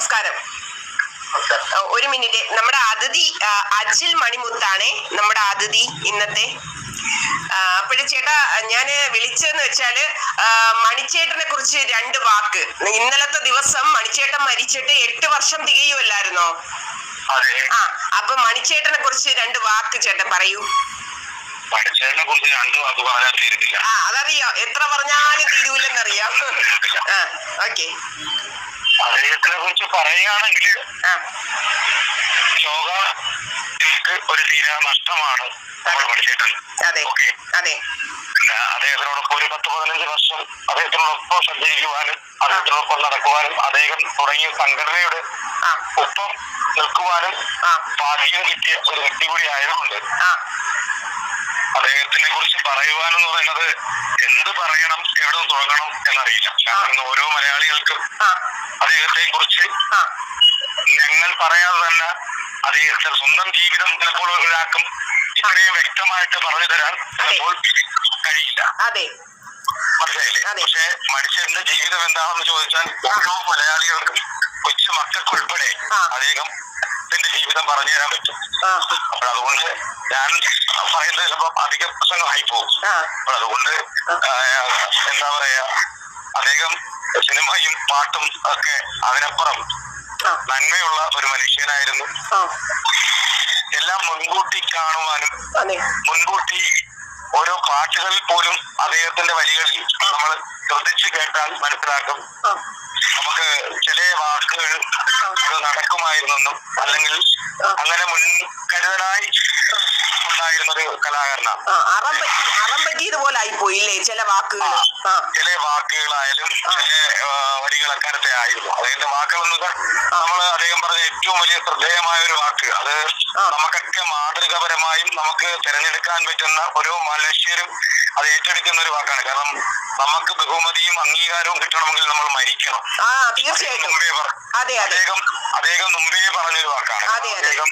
നമസ്കാരം. ഒരു മിനിറ്റ്. നമ്മുടെ അതിഥി അജിൽ മണിമുത്താണേ നമ്മുടെ അതിഥി ഇന്നത്തെ. അപ്പോഴും ചേട്ടാ ഞാൻ വിളിച്ചതെന്ന് വെച്ചാൽ മണിച്ചേട്ടനെ കുറിച്ച് രണ്ട് വാക്ക്. ഇന്നലത്തെ ദിവസം മണിച്ചേട്ടൻ മരിച്ചിട്ട് എട്ട് വർഷം തികയുമല്ലായിരുന്നോ ആ അപ്പൊ മണിച്ചേട്ടനെ കുറിച്ച് രണ്ട് വാക്ക് ചേട്ടൻ പറയൂ. പഠിച്ചതിനെ കുറിച്ച് രണ്ട് വാക്ക് പറഞ്ഞാൽ ആ അതറിയാം. എത്ര പറഞ്ഞാലും തീരൂലെന്നറിയാം ആ ഓക്കെ. അദ്ദേഹത്തിനെ കുറിച്ച് പറയുകയാണെങ്കിൽ ലോക ഒരു തീരാ നഷ്ടമാണ് പഠിച്ചേട്ടൻ ഓക്കെ. അദ്ദേഹത്തിനോടൊപ്പം ഒരു പത്ത് പതിനഞ്ച് വർഷം അദ്ദേഹത്തിനോടൊപ്പം സഞ്ചരിക്കുവാനും അദ്ദേഹത്തിനോടൊപ്പം നടക്കുവാനും അദ്ദേഹം തുടങ്ങിയ സംഘടനയുടെ ഒപ്പം നിൽക്കുവാനും ഭാഗ്യം കിട്ടിയ ഒരു വ്യക്തി കൂടി ആയതുകൊണ്ട് അദ്ദേഹത്തിനെ കുറിച്ച് പറയുവാനെന്ന് പറയുന്നത് എന്ത് പറയണം എവിടെ തുടങ്ങണം എന്നറിയില്ല. കാരണം ഓരോ മലയാളികൾക്കും അദ്ദേഹത്തെ കുറിച്ച് ഞങ്ങൾ പറയാതെ തന്നെ അദ്ദേഹത്തെ സ്വന്തം ജീവിതം ചിലപ്പോൾ ഒരാൾക്കും ഇത്രയും വ്യക്തമായിട്ട് പറഞ്ഞു തരാൻ ചിലപ്പോൾ കഴിയില്ല. മനസ്സിലായില്ലേ. പക്ഷെ മനുഷ്യന്റെ ജീവിതം എന്താണെന്ന് ചോദിച്ചാൽ ഓരോ മലയാളികൾക്കും കൊച്ചു മക്കൾക്കുൾപ്പെടെ. അദ്ദേഹം ജീവിതം പറഞ്ഞു തരാൻ പറ്റും. അപ്പൊ അപ്പോൾ അതുകൊണ്ട് ഞാൻ പറയുന്നത് ചിലപ്പോൾ അധിക പ്രസംഗമായി പോകും അതുകൊണ്ട് എന്താ പറയാ അദ്ദേഹം സിനിമയും പാട്ടും ഒക്കെ അതിനപ്പുറം നന്മയുള്ള ഒരു മനുഷ്യനായിരുന്നു. എല്ലാം മുൻകൂട്ടി കാണുവാനും മുൻകൂട്ടി ഓരോ പാട്ടുകളിൽ പോലും അദ്ദേഹത്തിന്റെ വരികളിൽ നമ്മൾ ശ്രദ്ധിച്ചു കേട്ടാൽ മനസ്സിലാക്കും. നമുക്ക് ചില വാക്കുകൾ നടക്കുമായിരുന്നെന്നും അല്ലെങ്കിൽ അങ്ങനെ മുൻകരുതലായി ഉണ്ടായിരുന്ന ഒരു കലാകാരനാണ്. ആ അറം പറ്റി അറം പറ്റിയതുപോലെ ആയിപ്പോയി ചില വാക്കുകൾ ചില വാക്കുകളായാലും ചില വരികളക്കാരത്തെ ആയിരുന്നു. അദ്ദേഹത്തിന്റെ വാക്കുകളെന്ന് വെച്ചാൽ നമ്മൾ അദ്ദേഹം പറഞ്ഞ ഏറ്റവും വലിയ ശ്രദ്ധേയമായ ഒരു വാക്ക്. അത്. നമുക്കൊക്കെ മാതൃകപരമായും നമുക്ക് തിരഞ്ഞെടുക്കാൻ പറ്റുന്ന ഓരോ മനുഷ്യരും അത് ഏറ്റെടുക്കുന്ന ഒരു വാക്കാണ്. കാരണം നമുക്ക് ബഹുമതിയും അംഗീകാരവും കിട്ടണമെങ്കിൽ നമ്മൾ മരിക്കണം. ആ തീർച്ചയായിട്ടും. അതെ അതെ. അദ്ദേഹം അദ്ദേഹം മുമ്പേ പറഞ്ഞൊരു വാക്കാണ്. അതെ, അതെ. അദ്ദേഹം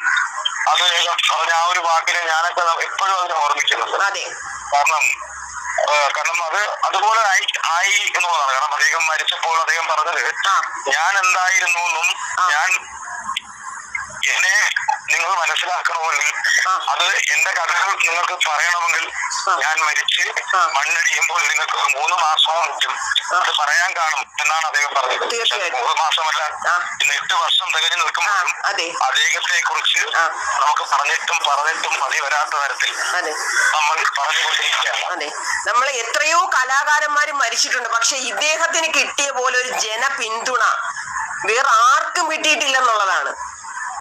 അത് അദ്ദേഹം പറഞ്ഞ ആ ഒരു വാക്കിനെ ഞാനൊക്കെ എപ്പോഴും അതിനെ ഓർമ്മിക്കുന്നുണ്ട്. അതെ. കാരണം കാരണം അത് അതുപോലെ ആയി ആയി എന്നുള്ളതാണ്. കാരണം അദ്ദേഹം മരിച്ചപ്പോൾ അദ്ദേഹം പറഞ്ഞത് ഞാൻ എന്തായിരുന്നു എന്നും ഞാൻ എന്നെ നിങ്ങൾ മനസ്സിലാക്കണമെങ്കിൽ അത് എന്റെ കഥകൾ നിങ്ങൾക്ക് പറയണമെങ്കിൽ ഞാൻ മരിച്ച് മണ്ണടിയുമ്പോൾ നിങ്ങൾക്ക് മൂന്ന് മാസവും പറ്റും. അത് പറയാൻ കാണും എന്നാണ് അദ്ദേഹം പറഞ്ഞത്. മൂന്ന് മാസമല്ല. ഇന്ന് എട്ട് വർഷം തികഞ്ഞു നിൽക്കുമ്പോഴും അദ്ദേഹത്തെ കുറിച്ച് നമുക്ക് പറഞ്ഞിട്ടും പറഞ്ഞിട്ടും മതി വരാത്ത തരത്തിൽ നമ്മൾ പറഞ്ഞുകൊണ്ടിരിക്കുകയാണ്. അതെ. നമ്മൾ എത്രയോ കലാകാരന്മാര് മരിച്ചിട്ടുണ്ട്. പക്ഷെ ഇദ്ദേഹത്തിന് കിട്ടിയ പോലെ ഒരു ജന പിന്തുണ വേറെ ആർക്കും കിട്ടിയിട്ടില്ലെന്നുള്ളതാണ്.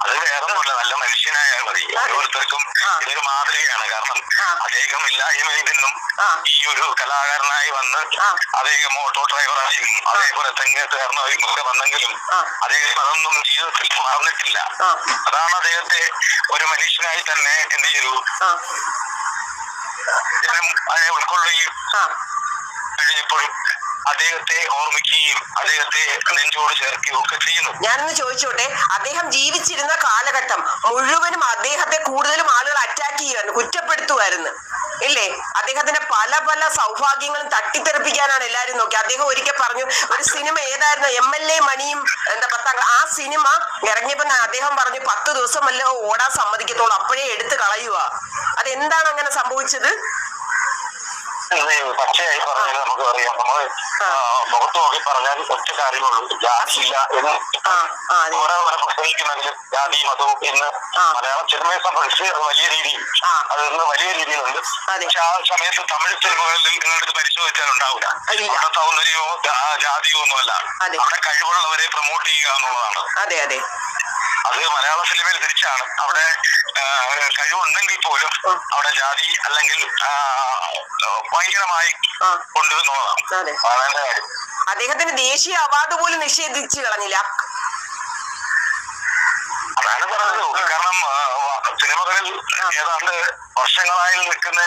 അത് വേറൊന്നുമില്ല നല്ല മനുഷ്യനായാൽ മതി. ഓരോരുത്തർക്കും ഇതൊരു മാതൃകയാണ്. കാരണം. അദ്ദേഹം ഇല്ലായ്മയിൽ നിന്നും ഈ ഒരു കലാകാരനായി വന്ന്. അദ്ദേഹം ഓട്ടോ ഡ്രൈവറായും അതേപോലെ തെങ്ങേറ്റുകാരനായും ഒക്കെ വന്നെങ്കിലും. അദ്ദേഹം അതൊന്നും ജീവിതത്തിൽ മറന്നിട്ടില്ല. അതാണ് അദ്ദേഹത്തെ ഒരു മനുഷ്യനായി തന്നെ എന്ത് ചെയ്തു? ജനം അതിനെ ഉൾക്കൊള്ളുകയും കഴിഞ്ഞപ്പോഴും അദ്ദേഹത്തെ ഓർമ്മിക്കുകയും അദ്ദേഹത്തെ നെഞ്ചോട് ചേർക്കുകയും ഒക്കെ ചെയ്യുന്നു. ഞാനൊന്ന് ചോദിച്ചോട്ടെ അദ്ദേഹം ജീവിച്ചിരുന്ന കാലഘട്ടം മുഴുവനും അദ്ദേഹത്തെ കൂടുതലും ആളുകൾ അറ്റാക്ക് ചെയ്യുമായിരുന്നു കുറ്റപ്പെടുത്തുമായിരുന്നു ഇല്ലേ? അദ്ദേഹത്തിന്റെ പല പല സൗഭാഗ്യങ്ങളും തട്ടിത്തെറിപ്പിക്കാനാണ് എല്ലാരും നോക്കി അദ്ദേഹം ഒരിക്കൽ പറഞ്ഞു ഒരു സിനിമ ഏതായിരുന്നു? എം എൽ എ മണിയും എന്താ പത്താം ആ സിനിമ ഇറങ്ങിയപ്പോ അദ്ദേഹം പറഞ്ഞു പത്ത് ദിവസം അല്ലെ ഓടാൻ സമ്മതിക്കത്തുള്ളൂ. അപ്പോഴേ എടുത്ത് കളയുക അതെന്താണ് അങ്ങനെ സംഭവിച്ചത്? പച്ചയായി പറഞ്ഞാൽ നമുക്ക് അറിയാം. നമ്മൾ ആ. മുഖത്ത് നോക്കി പറഞ്ഞാൽ ഒറ്റ കാര്യമുള്ളൂ. ജാതിയില്ല എന്ന്. ആ ആ അതെ. ഓരോ വരെ ജാതി മതവും എന്ന് മലയാള സിനിമയെ സംബന്ധിച്ച് അത് വലിയ രീതിയിൽ വലിയ രീതിയിലുണ്ട്. അതെ. പക്ഷെ ആ സമയത്ത് തമിഴ് സിനിമകളിൽ നിങ്ങളെടുത്ത് പരിശോധിച്ചാൽ ഉണ്ടാവില്ല. അവിടെ സൗന്ദര്യമോ ജാതിയോ ഒന്നുമല്ല. അവിടെ കഴിവുള്ളവരെ പ്രൊമോട്ട് ചെയ്യുക എന്നുള്ളതാണ്. അതെ അതെ. അത് മലയാള സിനിമയിൽ തിരിച്ചാണ്. അവിടെ കഴിവുണ്ടെങ്കിൽ പോലും അവിടെ ജാതി അല്ലെങ്കിൽ ഭയങ്കരമായി കൊണ്ടുവന്നുള്ളതാണ് കാര്യം. അദ്ദേഹത്തിന് ദേശീയ അവാർഡ് പോലും നിഷേധിച്ചു കളഞ്ഞില്ല. അതാണ് പറഞ്ഞത്. കാരണം സിനിമകളിൽ ഏതാണ്ട് വർഷങ്ങളായി നിൽക്കുന്ന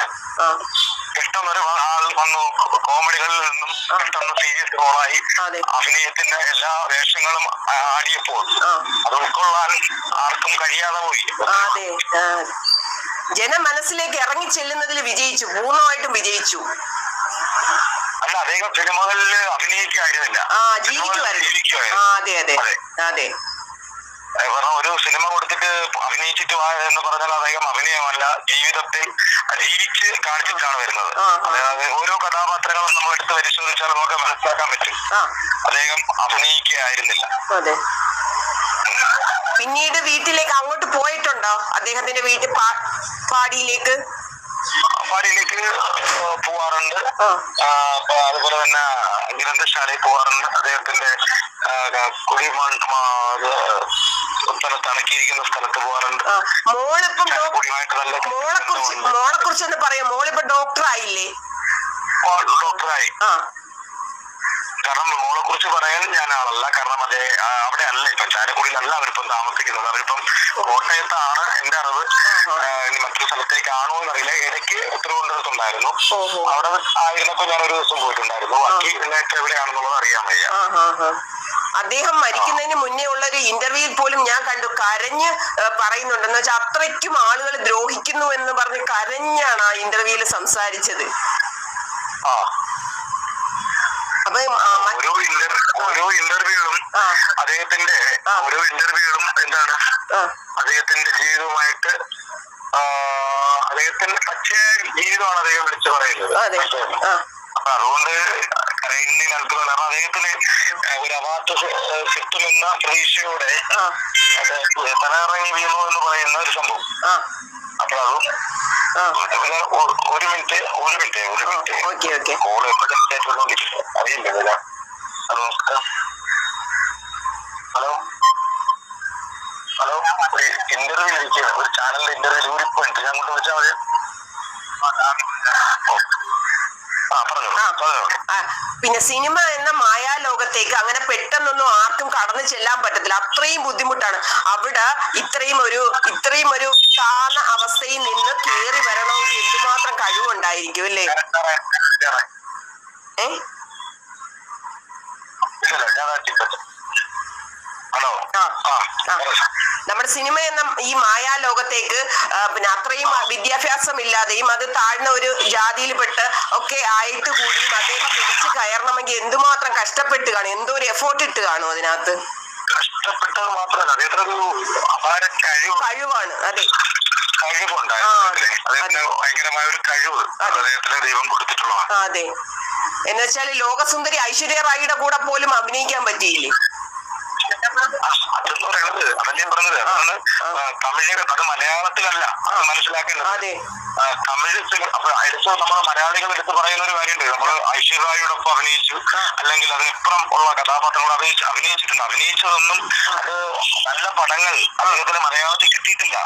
ആ പെട്ടെന്നൊരു ആൾ വന്നു. കോമഡികളിൽ നിന്നും പെട്ടെന്ന് സീരിയസ് റോളായി. അഭിനയത്തിന്റെ എല്ലാ വേഷങ്ങളും ആടിയപ്പോൾ. അത് ഉൾക്കൊള്ളാൻ ആർക്കും കഴിയാതെ പോയി. ജന മനസ്സിലേക്ക് ജനമനസ്സിലേക്ക് ഇറങ്ങി ചെല്ലുന്നതിൽ വിജയിച്ചു. പൂർണമായിട്ടും വിജയിച്ചു. അല്ല അദ്ദേഹം സിനിമകളിൽ അഭിനയിക്കായിരുന്നില്ല. ജീവിക്കുമായിരുന്നു. അതെ. അതെ. അതെ. കാരണം ഒരു സിനിമ കൊടുത്തിട്ട് അഭിനയിച്ചിട്ട് വാ എന്ന് പറഞ്ഞാൽ അദ്ദേഹം അഭിനയമല്ല ജീവിതത്തിൽ ജീവിച്ച് കാണിച്ചിട്ടാണ് വരുന്നത്. അതായത് ഓരോ കഥാപാത്രങ്ങളും നമ്മൾ എടുത്ത് പരിശോധിച്ചാൽ നമുക്ക് മനസ്സിലാക്കാൻ പറ്റും. അദ്ദേഹം അഭിനയിക്കുകയായിരുന്നില്ല. പിന്നീട് വീട്ടിലേക്ക് അങ്ങോട്ട് പോയിട്ടുണ്ടോ? അദ്ദേഹത്തിന്റെ വീട്ടിൽ പാടിയിലേക്ക്? പാടിയിലേക്ക് പോവാറുണ്ട്. അതുപോലെ തന്നെ ഗ്രന്ഥശാലയിൽ പോവാറുണ്ട്. അദ്ദേഹത്തിന്റെ കുടിമൺ സ്ഥലത്ത് അടക്കിയിരിക്കുന്ന സ്ഥലത്ത് പോവാറുണ്ട് മോളിപ്പം മോളെ കുറിച്ച് മോളെ കുറിച്ച് ഒന്ന് പറയാം. മോളിപ്പോ ഡോക്ടർ ആയില്ലേ ഡോക്ടറായി. കാരണം മോളെ കുറിച്ച് പറയാൻ ഞാൻ ആളല്ല. കാരണം അതെ അവിടെ അല്ല ഇപ്പൊ. ചാലക്കുടിയിലല്ല അവരിപ്പം താമസിക്കുന്നത്. അവരിപ്പം കോട്ടയത്താണ് എന്റെ അറിവ്. ഇനി മറ്റൊരു സ്ഥലത്തേക്കാണോ എന്നറിയില്ല. ഇടയ്ക്ക് തിരുവനന്തപുരത്തുണ്ടായിരുന്നു അവിടെ ആയിരുന്നപ്പോ ഞാൻ ഒരു ദിവസം പോയിട്ടുണ്ടായിരുന്നു. ബാക്കി ഇതിനൊക്കെ എവിടെയാണെന്നുള്ളത് അറിയാൻ വയ്യ. അദ്ദേഹം മരിക്കുന്നതിന് മുന്നേ ഉള്ള ഒരു ഇന്റർവ്യൂവിൽ പോലും ഞാൻ കണ്ടു. കരഞ്ഞ് പറയുന്നുണ്ട്. പറയുന്നുണ്ടെന്ന് വെച്ചാൽ അത്രയ്ക്കും ആളുകൾ ദ്രോഹിക്കുന്നു എന്ന് പറഞ്ഞ് കരഞ്ഞാണ് ആ ഇന്റർവ്യൂവിൽ സംസാരിച്ചത്. അപ്പൊ ഓരോ ഓരോ ഇന്റർവ്യൂകളും അദ്ദേഹത്തിന്റെ. ഓരോ ഇന്റർവ്യൂകളും എന്താണ്? അദ്ദേഹത്തിന്റെ ജീവിതവുമായിട്ട് അദ്ദേഹത്തിന്റെ പച്ചയായ ജീവിതമാണ് അദ്ദേഹം വിളിച്ചു പറയുന്നത്? അപ്പൊ അതുകൊണ്ട് കരയുന്നതിന് അത്ഭുതം കാരണം അദ്ദേഹത്തിന് ഒരു അവാർഡ് കിട്ടുമെന്ന പ്രതീക്ഷയോടെ തലയിറങ്ങി വീണു എന്ന് പറയുന്ന ഒരു സംഭവം. അപ്പൊ അതും ഒരു ഒരു മിനിറ്റ് ഒരു മിനിറ്റ് ഒരു മിനിറ്റ്. കോൾ അറിയില്ല ഹലോ ഹലോ. ഹലോ. ഇന്റർവ്യൂ ഇരിക്കുകയാണ്. ഒരു ചാനലിന്റെ ഇന്റർവ്യൂ ഊരിപ്പോ ഞാൻ കൊണ്ട് വിളിച്ചാൽ മതി. പിന്നെ സിനിമ എന്ന മായാലോകത്തേക്ക് അങ്ങനെ പെട്ടെന്നൊന്നും ആർക്കും കടന്നു ചെല്ലാൻ പറ്റത്തില്ല. അത്രയും ബുദ്ധിമുട്ടാണ്. അവിടെ ഇത്രയും ഒരു ഇത്രയും ഒരു താന്ന അവസ്ഥയിൽ നിന്ന് കയറി വരണമെങ്കിൽ എന്തുമാത്രം കഴിവുണ്ടായിരിക്കും അല്ലേ. ഏ ഇല്ലല്ല, ഞാൻ ആ ടിക്കറ്റ്. ഹലോ. നമ്മുടെ സിനിമ എന്ന ഈ മായാലോകത്തേക്ക് പിന്നെ അത്രയും വിദ്യാഭ്യാസം ഇല്ലാതെയും അത് താഴ്ന്ന ഒരു ജാതിയിൽപ്പെട്ട് ഒക്കെ ആയിട്ട് കൂടിയും അദ്ദേഹം തിരിച്ചു കയറണമെങ്കിൽ എന്തുമാത്രം കഷ്ടപ്പെട്ട് കാണും? എന്തോ ഒരു എഫോർട്ട് ഇട്ട് കാണും അതിനകത്ത്? കഷ്ടപ്പെട്ടത് മാത്രമല്ല അദ്ദേഹത്തിന് ഒരു അപാര കഴിവ്. കഴിവാണ് അതെ. കഴിവുണ്ടായിരുന്നു അദ്ദേഹത്തിന്. ഭയങ്കരമായ ഒരു കഴിവ്. അദ്ദേഹത്തിന് ദൈവം കൊടുത്തിട്ടുള്ളതാണ്. അതെ. എന്നുവെച്ചാൽ ലോകസുന്ദരി ഐശ്വര്യ റായിയുടെ കൂടെ പോലും അഭിനയിക്കാൻ പറ്റിയില്ലേ? അതെന്ന് പറയുന്നത് ഞാൻ പറഞ്ഞത് അതാണ് തമിഴ് അത്. മലയാളത്തിലല്ല അത് മനസ്സിലാക്കേണ്ടത് അതെ തമിഴ് എടുത്ത് നമ്മുടെ മലയാളികൾ എടുത്ത് പറയുന്ന ഒരു കാര്യമുണ്ട് നമ്മൾ ഐശ്വര്യയോടൊപ്പം അഭിനയിച്ചു അല്ലെങ്കിൽ അതിനിപ്പുറം ഉള്ള കഥാപാത്രങ്ങൾ അഭിനയിച്ചു അഭിനയിച്ചിട്ടുണ്ട് അഭിനയിച്ചതൊന്നും അത് നല്ല പടങ്ങൾ അദ്ദേഹത്തിന് മലയാളത്തിൽ കിട്ടിയിട്ടില്ല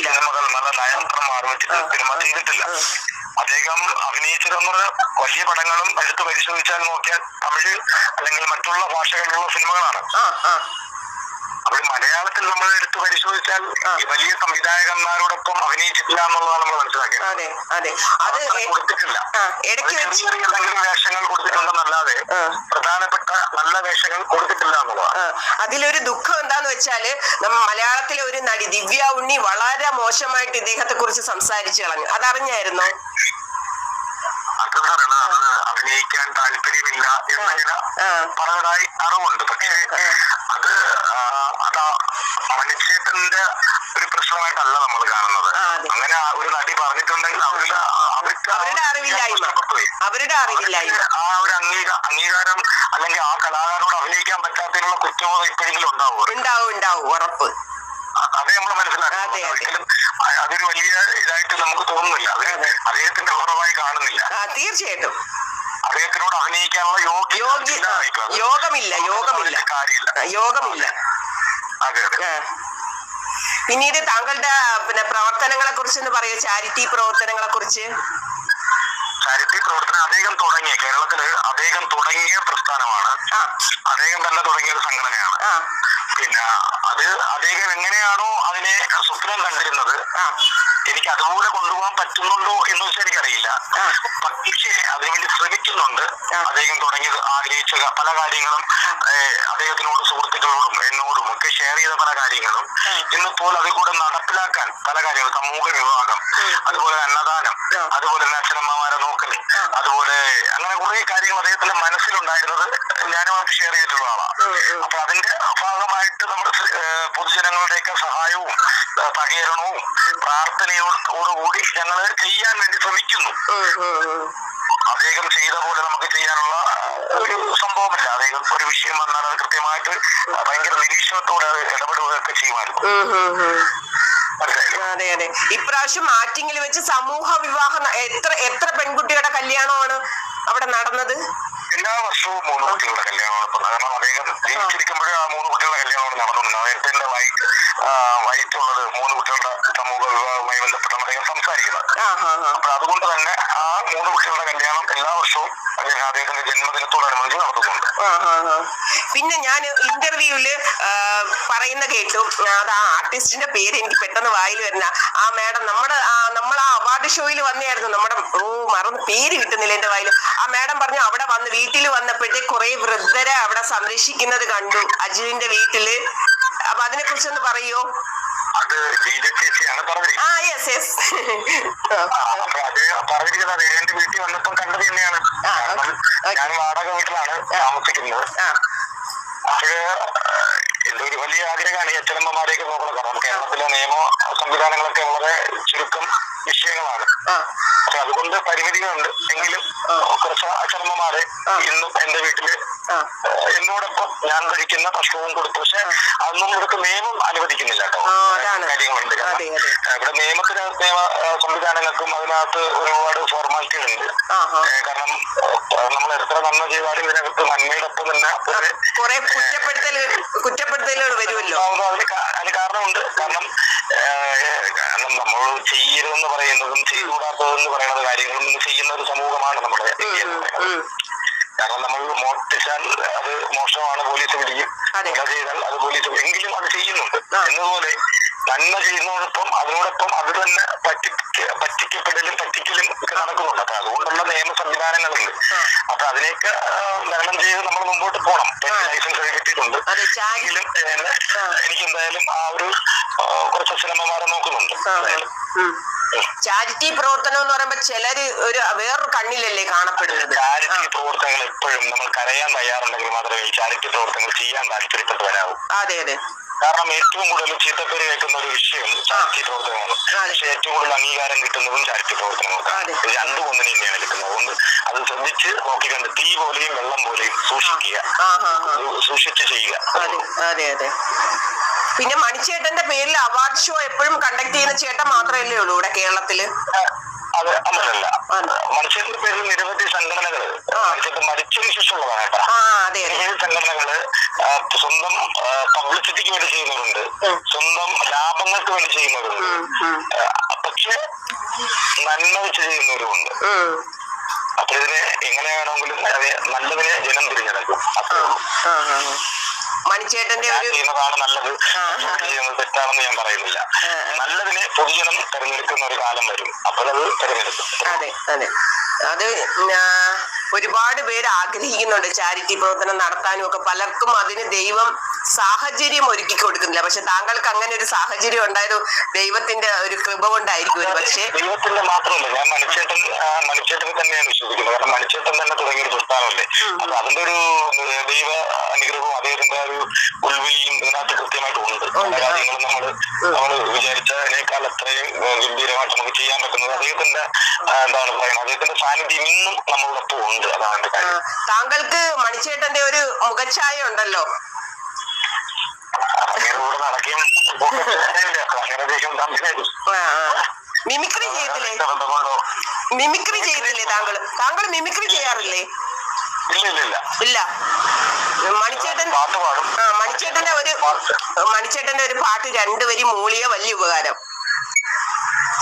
സിനിമകൾ നല്ല നയന്ത്രമാർ വെച്ചിട്ട് സിനിമ ചെയ്തിട്ടില്ല അദ്ദേഹം അഭിനയിച്ചതെന്ന് വലിയ പടങ്ങളും എടുത്ത് പരിശോധിച്ചാൽ നോക്കിയാൽ തമിഴ് അല്ലെങ്കിൽ മറ്റുള്ള ഭാഷകളിലുള്ള സിനിമകളാണ് അപ്പോൾ മലയാളത്തിൽ നമ്മൾ എടുത്തു പരിശോധിച്ചാൽ വലിയ സംവിധായകന്മാരോടൊപ്പം അഭിനയിച്ചിട്ടില്ല എന്നുള്ളതാണ് നമ്മൾ മനസ്സിലാക്കിയത് അതെ അതെ. അത് കൊടുത്തിട്ടില്ല. ചെറിയ എന്തെങ്കിലും വേഷങ്ങൾ കൊടുത്തിട്ടുണ്ടെന്നല്ലാതെ. പ്രധാനപ്പെട്ട നല്ല വേഷങ്ങൾ കൊടുത്തിട്ടില്ല എന്നുള്ളതാണ്. അതിലൊരു ദുഃഖം എന്താന്ന് വെച്ചാൽ നമ്മ മലയാളത്തിലെ ഒരു നടി ദിവ്യ ഉണ്ണി വളരെ മോശമായിട്ട് ഇദ്ദേഹത്തെ കുറിച്ച് സംസാരിച്ചു കളഞ്ഞു. അതറിഞ്ഞായിരുന്നോ? അഭിനയിക്കാൻ താല്പര്യമില്ല എന്നിങ്ങനെ. പറഞ്ഞതായി അറിവുണ്ട്. പക്ഷേ അത് ആ, അതാ മനുഷ്യത്തിന്റെ ഒരു പ്രശ്നമായിട്ടല്ല നമ്മൾ കാണുന്നത്. അങ്ങനെ ഒരു നടി പറഞ്ഞിട്ടുണ്ടെങ്കിൽ അവരുടെ അറിവില്ലായ്മ. അവരുടെ അറിവില്ലായ്മ. ആ ഒരു അംഗീകാ അംഗീകാരം അല്ലെങ്കിൽ ആ കലാകാരനോട് അഭിനയിക്കാൻ പറ്റാത്തതിനുള്ള കുറ്റബോധം ഇപ്പോഴെങ്കിലും ഉണ്ടാവും ഉണ്ടാവും ഉണ്ടാവും. ഉറപ്പ്. അതേ നമ്മൾ. ഒരിക്കലും അതൊരു വലിയ ഇതായിട്ട് നമുക്ക് തോന്നുന്നില്ല. അത് അദ്ദേഹത്തിന്റെ കുറവായി കാണുന്നില്ല. തീർച്ചയായിട്ടും. അദ്ദേഹത്തിനോട് അഭിനയിക്കാനുള്ള യോഗ്യ യോഗ്യ യോഗമില്ല യോഗമില്ല. കാര്യമില്ല. യോഗമില്ല. അതെ അതെ. പിന്നീട് താങ്കളുടെ പിന്നെ പ്രവർത്തനങ്ങളെ കുറിച്ച് എന്ന് പറയൂ ചാരിറ്റി പ്രവർത്തനങ്ങളെ കുറിച്ച് ചാരിറ്റി പ്രവർത്തനം അദ്ദേഹം തുടങ്ങിയ കേരളത്തിൽ അദ്ദേഹം തുടങ്ങിയ പ്രസ്ഥാനമാണ്. അദ്ദേഹം തന്നെ തുടങ്ങിയ ഒരു സംഘടനയാണ്. പിന്നെ അത് അദ്ദേഹം എങ്ങനെയാണോ അതിനെ സ്വപ്നം കണ്ടിരുന്നത് എനിക്ക് അതുപോലെ കൊണ്ടുപോകാൻ പറ്റുന്നുണ്ടോ എന്ന് വെച്ചാൽ എനിക്കറിയില്ല. പക്ഷേ അതിനുവേണ്ടി ശ്രമിക്കുന്നുണ്ട്. അദ്ദേഹം തുടങ്ങിയത് ആഗ്രഹിച്ച പല കാര്യങ്ങളും അദ്ദേഹത്തിനോടും സുഹൃത്തുക്കളോടും എന്നോടും ഒക്കെ ഷെയർ ചെയ്ത പല കാര്യങ്ങളും. ഇന്നിപ്പോൾ അത് കൂടെ നടപ്പിലാക്കാൻ പല കാര്യങ്ങളും സമൂഹ വിഭാഗം അതുപോലെ അന്നദാനം അതുപോലെ തന്നെ അച്ഛനമ്മമാരെ നോക്കൽ അതുപോലെ അങ്ങനെ കുറെ കാര്യങ്ങൾ അദ്ദേഹത്തിന്റെ മനസ്സിലുണ്ടായിരുന്നത്. ഞാനുമായിട്ട് ഷെയർ ചെയ്തിട്ടുള്ള ആളാണ് ഉം, ഉം. അപ്പൊ അതിന്റെ ഭാഗമായിട്ട് നമ്മുടെ പൊതുജനങ്ങളുടെയൊക്കെ സഹായവും സഹകരണവും പ്രാർത്ഥനയോടുകൂടി ഞങ്ങൾ ചെയ്യാൻ വേണ്ടി ശ്രമിക്കുന്നു. അദ്ദേഹം ചെയ്ത പോലെ നമുക്ക് ചെയ്യാനുള്ള ഒരു സംഭവമില്ല. അദ്ദേഹം ഒരു വിഷയം വന്നാൽ അത് കൃത്യമായിട്ട് ഭയങ്കര നിരീക്ഷണത്തോടെ അത് ഇടപെടുകയൊക്കെ ചെയ്യുമായിരുന്നു. അതെ അതെ. ഇപ്രാവശ്യം ആറ്റിങ്ങിൽ വെച്ച് സമൂഹ വിവാഹം എത്ര എത്ര പെൺകുട്ടികളുടെ കല്യാണമാണ് അവിടെ നടന്നത്? എല്ലാ വർഷവും മൂന്ന് കുട്ടികളുടെ കല്യാണമാണ്. കാരണം അദ്ദേഹം ജീവിച്ചിരിക്കുമ്പോഴേ ആ മൂന്ന് കുട്ടികളുടെ കല്യാണം നടന്നിട്ടുണ്ട് അദ്ദേഹത്തിന്റെ വൈറ്റ് വൈറ്റുള്ളത് മൂന്ന് കുട്ടികളുടെ സമൂഹ വിവാഹവുമായി ബന്ധപ്പെട്ടാണ് അദ്ദേഹം സംസാരിക്കുന്നത്. അപ്പൊ അതുകൊണ്ട് തന്നെ ആ മൂന്ന് കുട്ടികളുടെ കല്യാണം എല്ലാ വർഷവും അദ്ദേഹം അദ്ദേഹത്തിന്റെ ജന്മദിനത്തോടനുബന്ധിച്ച് നടത്തുന്നുണ്ട്. പിന്നെ ഞാൻ ഇന്റർവ്യൂൽ പറയുന്ന കേട്ടു. അത് ആ ആർട്ടിസ്റ്റിന്റെ പേര് എനിക്ക് പെട്ടെന്ന് വായിൽ വരുന്ന ആ മാഡം നമ്മുടെ നമ്മൾ ആ അവാർഡ് ഷോയിൽ വന്നായിരുന്നു നമ്മുടെ ഓ മറന്ന് പേര് കിട്ടുന്നില്ല എന്റെ വായിൽ. ആ മാഡം പറഞ്ഞു അവിടെ വന്ന് വീട്ടിൽ വന്നപ്പോഴത്തെ കുറെ വൃദ്ധരെ അവിടെ സംരക്ഷിക്കുന്നത് കണ്ടു അജുവിന്റെ വീട്ടിൽ. അപ്പൊ അതിനെ കുറിച്ചൊന്ന് പറയോ? അത് ജീജ ചേച്ചിയാണ് പറഞ്ഞിരിക്കുന്നത് ആ യെസ് യെസ് അപ്പൊ അത് പറഞ്ഞിരിക്കുന്നത് എന്റെ വീട്ടിൽ വന്നപ്പോൾ കണ്ടത് തന്നെയാണ്. ആ, കാരണം ഓക്കേ. ഞാൻ വാടക വീട്ടിലാണ് താമസിക്കുന്നത്. ആ. അപ്പോഴ് എന്റെ ഒരു വലിയ ആഗ്രഹമാണ് ഈ അച്ഛനമ്മമാരെയൊക്കെ നോക്കണം. കാരണം കേരളത്തിലെ നിയമ സംവിധാനങ്ങളൊക്കെ വളരെ ചുരുക്കം വിഷയങ്ങളാണ്. ആ. അപ്പൊ അതുകൊണ്ട് പരിമിതികളുണ്ട്. എങ്കിലും. കുറച്ച് അച്ഛനമ്മമാരെ ഇന്നും എന്റെ വീട്ടിൽ എന്നോടൊപ്പം ഞാൻ കഴിക്കുന്ന ഭക്ഷണവും കൊടുത്തു. പക്ഷെ അതൊന്നും ഇവർക്ക് നിയമം അനുവദിക്കുന്നില്ല കേട്ടോ. കാര്യങ്ങളുണ്ട്. ഇവിടെ നിയമത്തിന് നിയമ സംവിധാനങ്ങൾക്കും അതിനകത്ത് ഒരുപാട് ഫോർമാലിറ്റികളുണ്ട്. ഉണ്ട് കാരണം നമ്മൾ എത്ര നന്മ ചെയ്താലും ഇതിനകത്ത് നന്മയോടൊപ്പം തന്നെ ഒരു കുറെ കുറ്റപ്പെടുത്തലുകൾ കുറ്റപ്പെടുത്തലുകൾ വരുമല്ലോ. അതിന് അതിന് കാരണമുണ്ട്. കാരണം നമ്മൾ ചെയ്യരുതെന്ന് പറയുന്നതും ചെയ്തുകൂടാത്തതെന്ന് പറയുന്ന കാര്യങ്ങളും ചെയ്യുന്ന ഒരു സമൂഹമാണ് നമ്മുടെ ഇന്ത്യ എന്ന് പറയുന്നത്. കാരണം നമ്മൾ മോഷ്ടിച്ചാൽ അത് മോശമാണ് പോലീസ് പിടിക്കും. കൊല ചെയ്താൽ അത് പോലീസ് എങ്കിലും അത് ചെയ്യുന്നുണ്ട്. എന്നതുപോലെ നന്മ ചെയ്യുന്നതോടൊപ്പം അതിനോടൊപ്പം അത് തന്നെ പറ്റി പറ്റിക്കപ്പെടലും പറ്റിക്കലും ഒക്കെ നടക്കുന്നുണ്ട്. അപ്പൊ അതുകൊണ്ടുള്ള നിയമ സംവിധാനങ്ങളുണ്ട്. അപ്പൊ അതിനെയൊക്കെ തരണം ചെയ്ത് നമ്മൾ മുമ്പോട്ട് പോകണം. ലൈസൻസ് ഒക്കെ കിട്ടിയിട്ടുണ്ട്. എങ്കിലും എനിക്ക് എന്തായാലും ആ ഒരു കുറച്ച് സിനിമമാരെ നോക്കുന്നുണ്ട്. ചാരിറ്റി പ്രവർത്തനം എന്ന് പറയുമ്പോ ചിലര് ഒരു വേറൊരു കണ്ണിലല്ലേ കാണപ്പെടുന്നത്? ചാരിറ്റി പ്രവർത്തനങ്ങൾ എപ്പോഴും നമ്മൾ കരയാൻ തയ്യാറുണ്ടെങ്കിൽ മാത്രമേ ഈ ചാരിറ്റി പ്രവർത്തനങ്ങൾ ചെയ്യാൻ താല്പര്യപ്പെട്ട് വരാവൂ അതെ അതെ. കാരണം ഏറ്റവും കൂടുതൽ ചീത്തപ്പേര് കേൾക്കുന്ന ഒരു വിഷയം ചാരിറ്റി പ്രവർത്തനമാണ് അതെ. പക്ഷെ ഏറ്റവും കൂടുതൽ അംഗീകാരം കിട്ടുന്നതും ചാരിറ്റി പ്രവർത്തനങ്ങൾക്കാണ് രണ്ടും കൊന്നിന് തന്നെയാണ് കിട്ടുന്നത് ഒന്ന് അത് ശ്രദ്ധിച്ച് നോക്കിക്കണ്ട്. തീ പോലെയും വെള്ളം പോലെയും സൂക്ഷിക്കുക. സൂക്ഷിച്ച് ചെയ്യുക. അതെ അതെ. പിന്നെ മണിച്ചേട്ടന്റെ പേരിൽ അവാർഡ് ഷോ എപ്പോഴും കണ്ടക്ട് ചെയ്യുന്ന ചേട്ടൻ മാത്രമല്ലേ ഉള്ളൂ ഇവിടെ കേരളത്തിൽ? അത് അങ്ങനല്ല. അതെ. പേരിൽ നിരവധി സംഘടനകൾ മരിച്ചതിന് ശേഷമുള്ളതാണ് കേട്ടോ. നിരവധി സംഘടനകൾ സ്വന്തം പബ്ലിസിറ്റിക്ക് വേണ്ടി ചെയ്യുന്നവരുണ്ട്. സ്വന്തം ലാഭങ്ങൾക്ക് വേണ്ടി ചെയ്യുന്നവരുണ്ട്. പക്ഷെ നന്മ വെച്ച് ചെയ്യുന്നവരുമുണ്ട്. അപ്പൊ ഇതിനെ എങ്ങനെ വേണമെങ്കിലും നല്ലതിനെ ജനം തിരിഞ്ഞെടുക്കും. അത്രേ ഉള്ളൂ. മണിച്ചേട്ടന്റെ ഒരു ചെയ്യുന്നതാണ് നല്ലത്. ചെയ്യുന്നത് തെറ്റാണെന്ന് ഞാൻ പറയുന്നില്ല. നല്ലതിനെ പൊതുജനം തെരഞ്ഞെടുക്കുന്ന ഒരു കാലം വരും. അപ്പോഴത് തെരഞ്ഞെടുക്കും. അതെ അതെ. അത് ഒരുപാട് പേര് ആഗ്രഹിക്കുന്നുണ്ട്. ചാരിറ്റി പ്രവർത്തനം നടത്താനും ഒക്കെ പലർക്കും അതിന് ദൈവം സാഹചര്യം ഒരുക്കി കൊടുക്കുന്നില്ല. പക്ഷെ താങ്കൾക്ക് അങ്ങനെ ഒരു സാഹചര്യം ഉണ്ടായത് ദൈവത്തിന്റെ ഒരു കൃപ കൊണ്ടായിരിക്കും ഒരു പക്ഷേ. ദൈവത്തിന്റെ മാത്രമല്ല ഞാൻ മനുഷ്യത്തിൽ ആ, മണിച്ചേട്ടനെ തന്നെയാണ് വിശ്വസിക്കുന്നത്. കാരണം മണിച്ചേട്ടൻ തന്നെ തുടങ്ങിയ ഒരു പ്രസ്ഥാനമല്ലേ അപ്പൊ അതിന്റെ ഒരു ദൈവ അനുഗ്രഹവും അദ്ദേഹത്തിന്റെ ഒരു ഉൾവിളിയും ഇതിനകത്ത് കൃത്യമായിട്ട് ഉണ്ട്. കാര്യങ്ങൾ നമ്മൾ നമ്മൾ വിചാരിച്ചതിനേക്കാൾ അത്രയും ഗംഭീരമായിട്ട് നമുക്ക് ചെയ്യാൻ പറ്റുന്നത് അദ്ദേഹത്തിന്റെ എന്താണ് പറയുന്നത്? അദ്ദേഹത്തിന്റെ സാന്നിധ്യം ഇന്നും നമ്മളോടൊപ്പം ഉണ്ട്. അതാണ് താങ്കൾക്ക് മണിച്ചേട്ടന്റെ ഒരു മുഖഛായ ഉണ്ടല്ലോ? കൂടെ നടക്കുകയും ദേഷ്യം തമ്മിലായിരുന്നു. മിമിക്രി ചെയ്തില്ലേ മിമിക്രി ചെയ്തില്ലേ താങ്കൾ താങ്കൾ മിമിക്രി ചെയ്യാറില്ലേ? ഇല്ല. മണിച്ചേട്ടൻ പാട്ട് പാടും. ആ മണിച്ചേട്ടന്റെ ഒരു മണിച്ചേട്ടന്റെ ഒരു പാട്ട് രണ്ടുപേരും മൂളിയ വലിയ ഉപകാരം.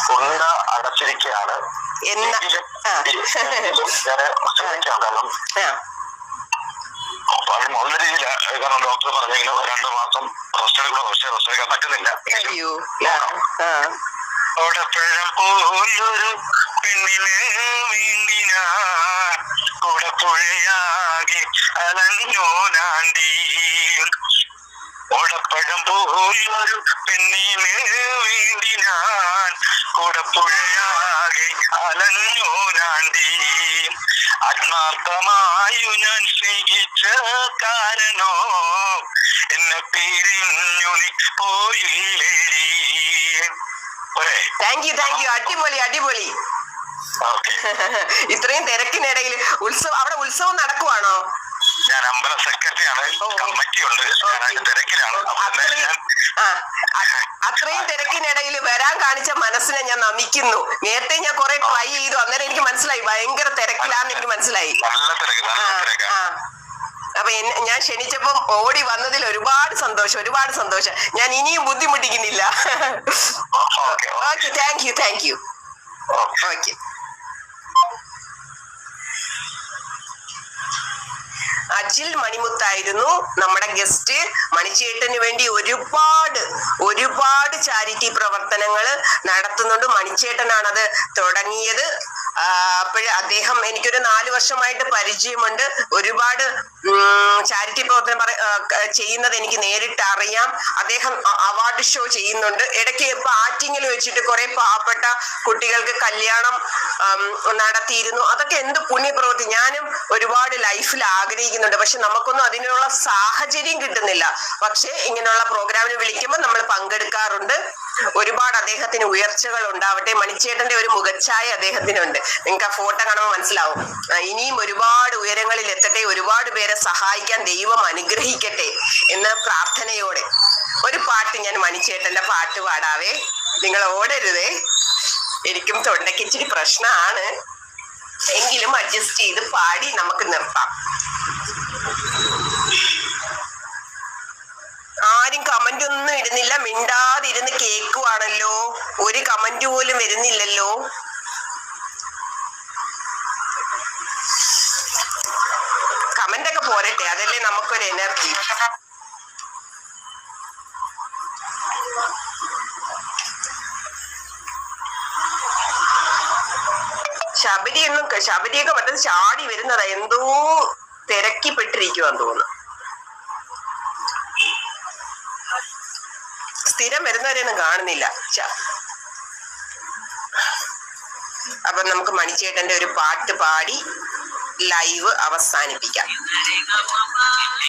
തൊണ്ട അടച്ചിരിക്കുകയാണ്. എന്ന കാരണം വളരെ നല്ല രീതിയിൽ കാരണം ഡോക്ടർ പറഞ്ഞെങ്കിലും രണ്ടു മാസം റെസ്റ്റ് എടുക്കണം. പക്ഷേ റെസ്റ്റ് എടുക്കാൻ പറ്റുന്നില്ല. അവിടെ. ഓടപ്പഴം പോലൊരു പെണ്ണിനെ വേണ്ടി ഞാൻ കൂടപ്പുഴയാകെ അലഞ്ഞോനാണ്ടി. ഓടപ്പഴം പോലൊരു പെണ്ണിനെ വീണ്ടിനാൻ ഞാൻ കൂടപ്പുഴയാകെ അലഞ്ഞോ നാണ്ടി ആത്മാർത്ഥമായു ഞാൻ സ്നേഹിച്ച കാരണോ എന്നെ പിരിഞ്ഞു പോയില്ലേ താങ്ക് യു താങ്ക് യു അടിപൊളി അടിപൊളി. ഇത്രയും തിരക്കിനിടയിൽ ഉത്സവം അവിടെ ഉത്സവം നടക്കുവാണോ? ഞാൻ അമ്പല സെക്രട്ടറിയാണ് ആണ്. കമ്മിറ്റി ഉണ്ട് തിരക്കിലാണ്. അത്രയും ഞാൻ ആ അത്രയും തിരക്കിനിടയിൽ വരാൻ കാണിച്ച മനസ്സിനെ ഞാൻ നമിക്കുന്നു. നേരത്തെ ഞാൻ കുറെ ട്രൈ ചെയ്തു. അന്നേരം എനിക്ക് മനസ്സിലായി. ഭയങ്കര തിരക്കിലാന്ന് എനിക്ക് മനസ്സിലായി. അപ്പൊ ഞാൻ ക്ഷണിച്ചപ്പം ഓടി വന്നതിൽ ഒരുപാട് സന്തോഷം ഒരുപാട് സന്തോഷം. ഞാൻ ഇനിയും ബുദ്ധിമുട്ടിക്കുന്നില്ല. Okay thank you thank you okay Ajil മണിമുത്തായിരുന്നു നമ്മുടെ ഗസ്റ്റ് മണിച്ചേട്ടന് വേണ്ടി ഒരുപാട് ഒരുപാട് ചാരിറ്റി പ്രവർത്തനങ്ങൾ നടത്തുന്നുണ്ട്. മണിച്ചേട്ടനാണത് തുടങ്ങിയത്. അപ്പോഴ് അദ്ദേഹം എനിക്കൊരു നാല് വർഷമായിട്ട് പരിചയമുണ്ട്. ഒരുപാട് ചാരിറ്റി പ്രവർത്തനം ചെയ്യുന്നത് എനിക്ക് നേരിട്ട് അറിയാം. അദ്ദേഹം അവാർഡ് ഷോ ചെയ്യുന്നുണ്ട്. ഇടയ്ക്ക് ഇപ്പൊ ആറ്റിങ്ങിൽ വെച്ചിട്ട് കുറെ പാവപ്പെട്ട കുട്ടികൾക്ക് കല്യാണം നടത്തിയിരുന്നു. അതൊക്കെ എന്ത് പുണ്യപ്രവൃത്തി. ഞാനും ഒരുപാട് ലൈഫിൽ ആഗ്രഹിക്കുന്നുണ്ട്. പക്ഷെ നമുക്കൊന്നും അതിനുള്ള സാഹചര്യം കിട്ടുന്നില്ല. പക്ഷെ ഇങ്ങനെയുള്ള പ്രോഗ്രാമിന് വിളിക്കുമ്പോൾ നമ്മൾ പങ്കെടുക്കാറുണ്ട്. ഒരുപാട് അദ്ദേഹത്തിന് ഉയർച്ചകൾ ഉണ്ടാവട്ടെ. മണിച്ചേട്ടന്റെ ഒരു മുഖച്ഛായ അദ്ദേഹത്തിനുണ്ട്. നിങ്ങൾക്ക് ആ ഫോട്ടോ കാണുമ്പോൾ മനസ്സിലാവും. ഇനിയും ഒരുപാട് ഉയരങ്ങളിൽ എത്തട്ടെ ഒരുപാട് പേരെ സഹായിക്കാൻ ദൈവം അനുഗ്രഹിക്കട്ടെ എന്ന പ്രാർത്ഥനയോടെ ഒരു പാട്ട് ഞാൻ മണിച്ചേട്ടന്റെ പാട്ട് പാടാവേ. നിങ്ങൾ ഓടരുതേ. എനിക്കും തൊണ്ടയ്ക്ക് ഇച്ചിരി പ്രശ്നമാണ്. എങ്കിലും അഡ്ജസ്റ്റ് ചെയ്ത് പാടി നമുക്ക് നിർത്താം. ആരും കമന്റ് ഒന്നും ഇടുന്നില്ല. മിണ്ടാതിരുന്ന് കേക്കുവാണല്ലോ. ഒരു കമന്റ് പോലും വരുന്നില്ലല്ലോ. കമന്റ് ഒക്കെ പോരട്ടെ. അതല്ലേ നമുക്കൊരു എനർജി ശബരിയൊന്നും ശബരിയൊക്കെ മറ്റത് ചാടി വരുന്നതാ എന്തോ തിരക്കിപ്പെട്ടിരിക്കുവാന്ന് തോന്നുന്നു. സ്ഥിരം വരുന്നവരെയൊന്നും കാണുന്നില്ല. അപ്പൊ നമുക്ക് മണിച്ചേട്ടന്റെ ഒരു പാട്ട് പാടി ലൈവ് അവസാനിപ്പിക്കാം.